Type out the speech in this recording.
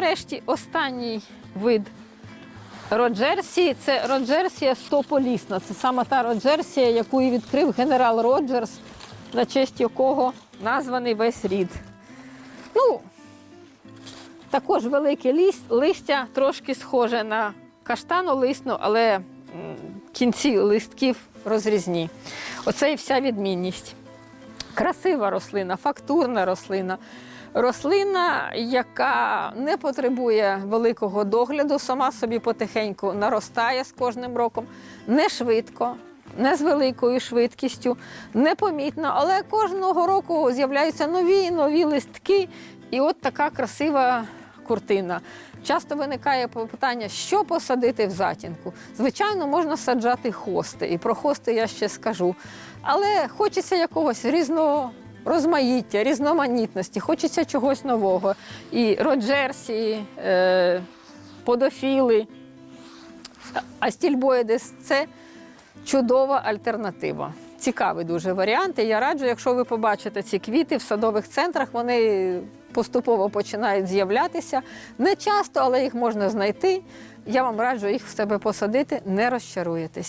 нарешті останній вид Роджерсії це Роджерсія стополісна. Це саме та Роджерсія, яку і відкрив генерал Роджерс, на честь якого названий весь рід. Ну, також велике листя трошки схоже на каштану лисну, але кінці листків розрізні. Оце і вся відмінність. Красива рослина, фактурна рослина. Рослина, яка не потребує великого догляду, сама собі потихеньку наростає з кожним роком, не швидко, не з великою швидкістю, непомітно, але кожного року з'являються нові і нові листки, і от така красива куртина. Часто виникає питання, що посадити в затінку. Звичайно, можна саджати хости, і про хости я ще скажу. Але хочеться якогось різного розмаїття, різноманітності, хочеться чогось нового. І роджерсі, е, подофіли, астільбоїдес це чудова альтернатива. Цікавий дуже варіант. І я раджу, якщо ви побачите ці квіти в садових центрах, вони поступово починають з'являтися. Не часто, але їх можна знайти. Я вам раджу їх в себе посадити, не розчаруєтесь.